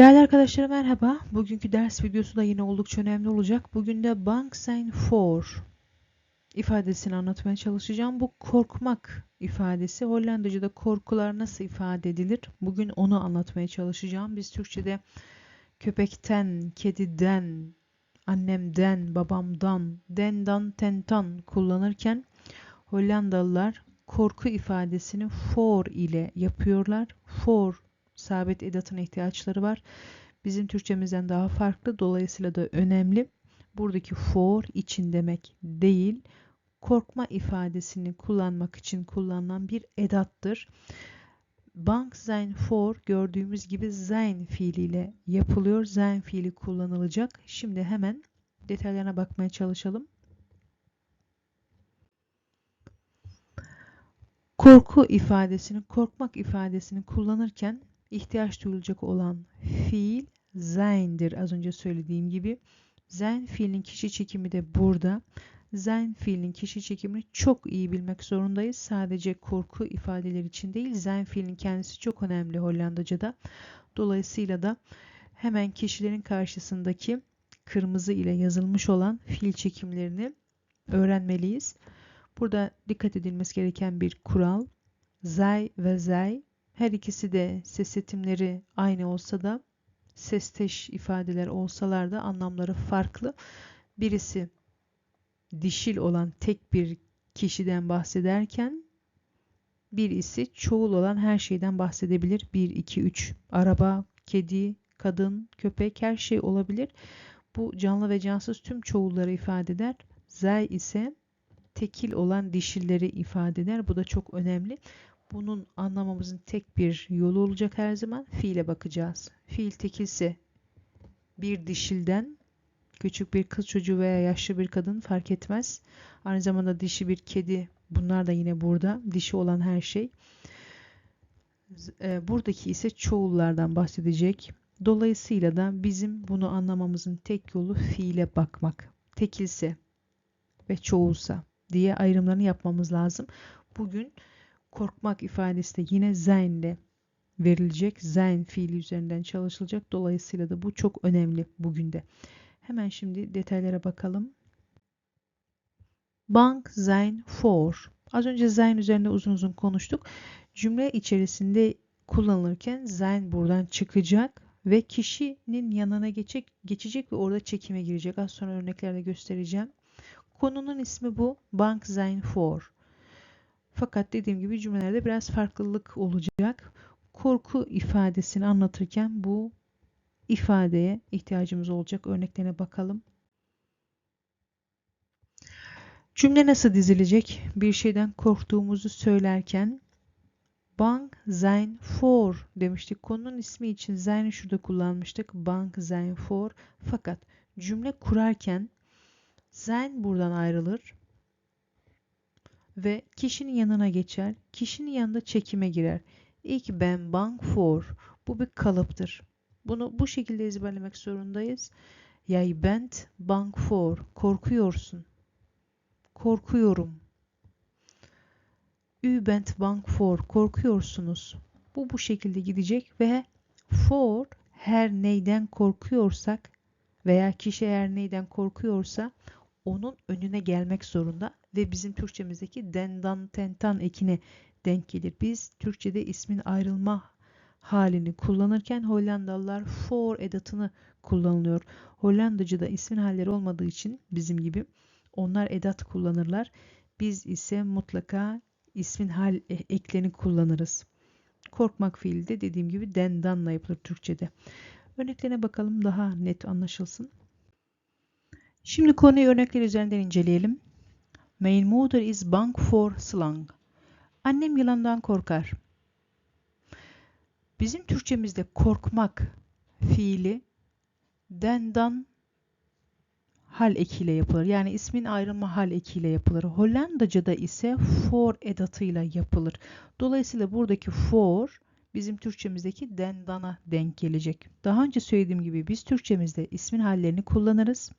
Değerli arkadaşlar merhaba. Bugünkü ders videosu da yine oldukça önemli olacak. Bugün de bank sign for ifadesini anlatmaya çalışacağım. Bu korkmak ifadesi. Hollandaca'da korkular nasıl ifade edilir? Bugün onu anlatmaya çalışacağım. Biz Türkçe'de köpekten, kediden, annemden, babamdan, dendan, tentan kullanırken Hollandalılar korku ifadesini for ile yapıyorlar. For sabit edatına ihtiyaçları var. Bizim Türkçemizden daha farklı. Dolayısıyla da önemli. Buradaki for için demek değil. Korkma ifadesini kullanmak için kullanılan bir edattır. Bank sein for gördüğümüz gibi sein fiiliyle yapılıyor. Sein fiili kullanılacak. Şimdi hemen detaylarına bakmaya çalışalım. Korku ifadesini, korkmak ifadesini kullanırken ihtiyaç duyulacak olan fiil sein'dir. Az önce söylediğim gibi. Sein fiilin kişi çekimi de burada. Sein fiilin kişi çekimini çok iyi bilmek zorundayız. Sadece korku ifadeleri için değil, sein fiilin kendisi çok önemli Hollandaca'da. Dolayısıyla da hemen kişilerin karşısındaki kırmızı ile yazılmış olan fiil çekimlerini öğrenmeliyiz. Burada dikkat edilmesi gereken bir kural. Zay ve zay her ikisi de ses setimleri aynı olsa da sesteş ifadeler olsalar da anlamları farklı. Birisi dişil olan tek bir kişiden bahsederken birisi çoğul olan her şeyden bahsedebilir. 1, 2, 3 araba, kedi, kadın, köpek her şey olabilir. Bu canlı ve cansız tüm çoğulları ifade eder. Zay ise tekil olan dişilleri ifade eder. Bu da çok önemli. Bunun anlamamızın tek bir yolu olacak her zaman. Fiile bakacağız. Fiil tekilse bir dişilden küçük bir kız çocuğu veya yaşlı bir kadın fark etmez. Aynı zamanda dişi bir kedi bunlar da yine burada. Dişi olan her şey. E, buradaki ise çoğullardan bahsedecek. Dolayısıyla da bizim bunu anlamamızın tek yolu fiile bakmak. Tekilse ve çoğulsa diye ayrımlarını yapmamız lazım. Bugün korkmak ifadesi de yine sein ile verilecek. Sein fiili üzerinden çalışılacak. Dolayısıyla da bu çok önemli bugün de. Hemen şimdi detaylara bakalım. Bank sein for. Az önce sein üzerinde uzun uzun konuştuk. Cümle içerisinde kullanılırken sein buradan çıkacak ve kişinin yanına geçecek, geçecek ve orada çekime girecek. Az sonra örneklerde göstereceğim. Konunun ismi bu. Bank sein for. Fakat dediğim gibi cümlelerde biraz farklılık olacak. Korku ifadesini anlatırken bu ifadeye ihtiyacımız olacak. Örneklerine bakalım. Cümle nasıl dizilecek? Bir şeyden korktuğumuzu söylerken Bank sein for demiştik. Konunun ismi için sein'i şurada kullanmıştık. Bank sein for. Fakat cümle kurarken sein buradan ayrılır ve kişinin yanına geçer. Kişinin yanında çekime girer. İlk ben bank for. Bu bir kalıptır. Bunu bu şekilde ezberlemek zorundayız. Yay bent bank for. Korkuyorsun. Korkuyorum. Ü bent bank for. Korkuyorsunuz. Bu bu şekilde gidecek ve for her neyden korkuyorsak veya kişi eğer neyden korkuyorsa onun önüne gelmek zorunda ve bizim Türkçemizdeki dendan tentan ekine denk gelir. Biz Türkçede ismin ayrılma halini kullanırken Hollandalılar for edatını kullanılıyor. Hollandacıda ismin halleri olmadığı için bizim gibi onlar edat kullanırlar. Biz ise mutlaka ismin hal e, eklerini kullanırız. Korkmak fiili de dediğim gibi dendanla yapılır Türkçede. Örneklerine bakalım daha net anlaşılsın. Şimdi konuyu örnekler üzerinden inceleyelim. Mein Mutter is bang for slang. Annem yılandan korkar. Bizim Türkçemizde korkmak fiili dendan hal ekiyle yapılır. Yani ismin ayrılma hal ekiyle yapılır. Hollandaca'da ise for edatıyla yapılır. Dolayısıyla buradaki for bizim Türkçemizdeki dendana denk gelecek. Daha önce söylediğim gibi biz Türkçemizde ismin hallerini kullanırız.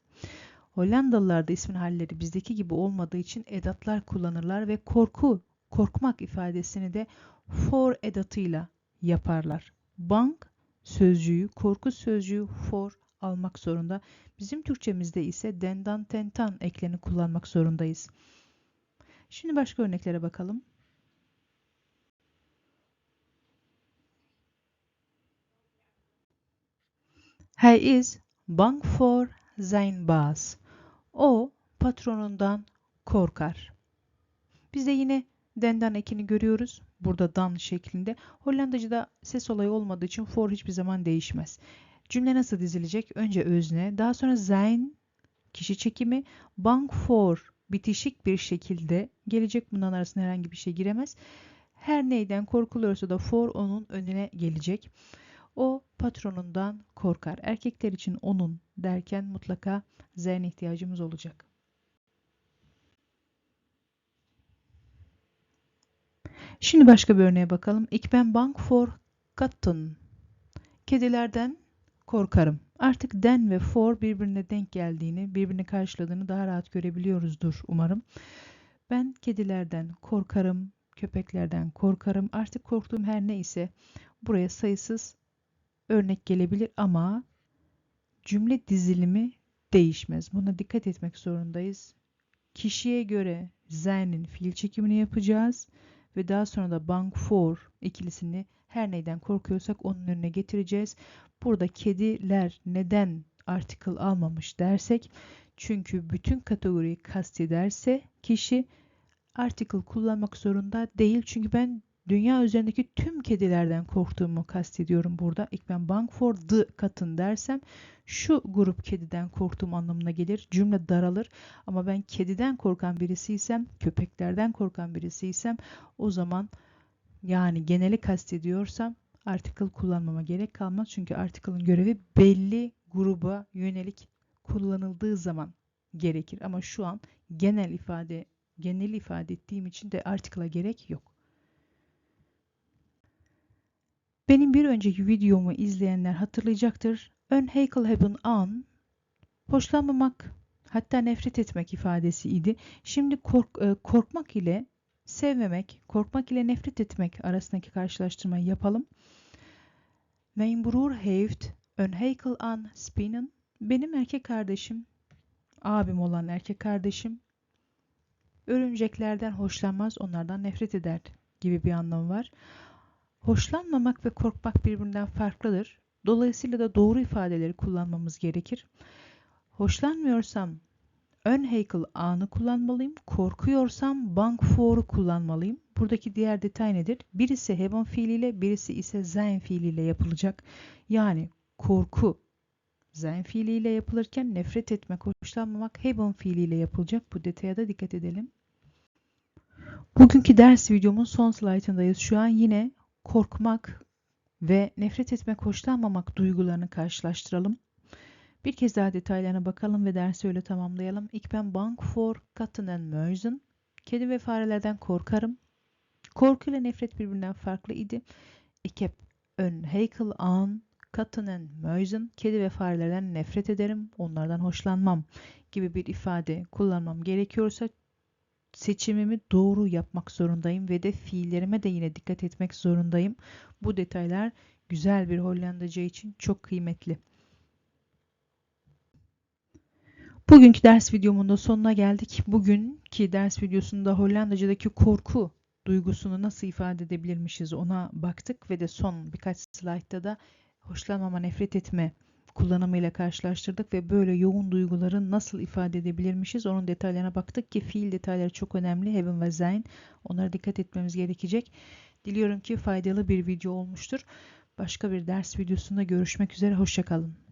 Hollandalılarda ismin halleri bizdeki gibi olmadığı için edatlar kullanırlar ve korku, korkmak ifadesini de for edatıyla yaparlar. Bank sözcüğü, korku sözcüğü for almak zorunda. Bizim Türkçemizde ise dendan tentan eklerini kullanmak zorundayız. Şimdi başka örneklere bakalım. He is bang for sein Boss. O patronundan korkar. Biz de yine dendan ekini görüyoruz. Burada dan şeklinde. Hollandacıda ses olayı olmadığı için for hiçbir zaman değişmez. Cümle nasıl dizilecek? Önce özne, daha sonra sein kişi çekimi, bang for bitişik bir şekilde gelecek. Bunların arasında herhangi bir şey giremez. Her neyden korkuluyorsa da for onun önüne gelecek. O patronundan korkar. Erkekler için onun derken mutlaka zen ihtiyacımız olacak. Şimdi başka bir örneğe bakalım. Ik ben bang for katten. Kedilerden korkarım. Artık den ve for birbirine denk geldiğini, birbirini karşıladığını daha rahat görebiliyoruzdur umarım. Ben kedilerden korkarım, köpeklerden korkarım. Artık korktuğum her neyse buraya sayısız örnek gelebilir ama cümle dizilimi değişmez. Buna dikkat etmek zorundayız. Kişiye göre zen'in fiil çekimini yapacağız ve daha sonra da bang for ikilisini her neyden korkuyorsak onun önüne getireceğiz. Burada kediler neden article almamış dersek çünkü bütün kategoriyi kastederse kişi article kullanmak zorunda değil. Çünkü ben dünya üzerindeki tüm kedilerden korktuğumu kastediyorum burada. İlk ben bank for the katın dersem şu grup kediden korktuğum anlamına gelir. Cümle daralır ama ben kediden korkan birisiysem, köpeklerden korkan birisiysem o zaman yani geneli kastediyorsam article kullanmama gerek kalmaz. Çünkü article'ın görevi belli gruba yönelik kullanıldığı zaman gerekir. Ama şu an genel ifade genel ifade ettiğim için de article'a gerek yok. Benim bir önceki videomu izleyenler hatırlayacaktır. Ön Heykel haben an hoşlanmamak hatta nefret etmek ifadesi idi. Şimdi kork, e, korkmak ile sevmemek, korkmak ile nefret etmek arasındaki karşılaştırmayı yapalım. Mein Bruder heeft ön Heykel an Spinnen. Benim erkek kardeşim, abim olan erkek kardeşim örümceklerden hoşlanmaz, onlardan nefret eder gibi bir anlamı var. Hoşlanmamak ve korkmak birbirinden farklıdır. Dolayısıyla da doğru ifadeleri kullanmamız gerekir. Hoşlanmıyorsam ön heykel anı kullanmalıyım. Korkuyorsam bank for'u kullanmalıyım. Buradaki diğer detay nedir? Birisi hebben fiiliyle, birisi ise sein fiiliyle yapılacak. Yani korku sein fiiliyle yapılırken nefret etmek, hoşlanmamak hebben fiiliyle yapılacak. Bu detaya da dikkat edelim. Bugünkü ders videomun son slaytındayız. Şu an yine korkmak ve nefret etmek, hoşlanmamak duygularını karşılaştıralım. Bir kez daha detaylarına bakalım ve dersi öyle tamamlayalım. İlk ben bank for katten and Mäusen. Kedi ve farelerden korkarım. Korku ile nefret birbirinden farklı idi. Heb ön Heikel an katten and Mäusen. Kedi ve farelerden nefret ederim. Onlardan hoşlanmam gibi bir ifade kullanmam gerekiyorsa seçimimi doğru yapmak zorundayım ve de fiillerime de yine dikkat etmek zorundayım. Bu detaylar güzel bir Hollandaca için çok kıymetli. Bugünkü ders videomun da sonuna geldik. Bugünkü ders videosunda Hollandaca'daki korku duygusunu nasıl ifade edebilirmişiz ona baktık ve de son birkaç slaytta da hoşlanmama, nefret etme kullanımıyla karşılaştırdık ve böyle yoğun duyguları nasıl ifade edebilirmişiz onun detaylarına baktık ki fiil detayları çok önemli. Haben ve sein. Onlara dikkat etmemiz gerekecek. Diliyorum ki faydalı bir video olmuştur. Başka bir ders videosunda görüşmek üzere. Hoşçakalın.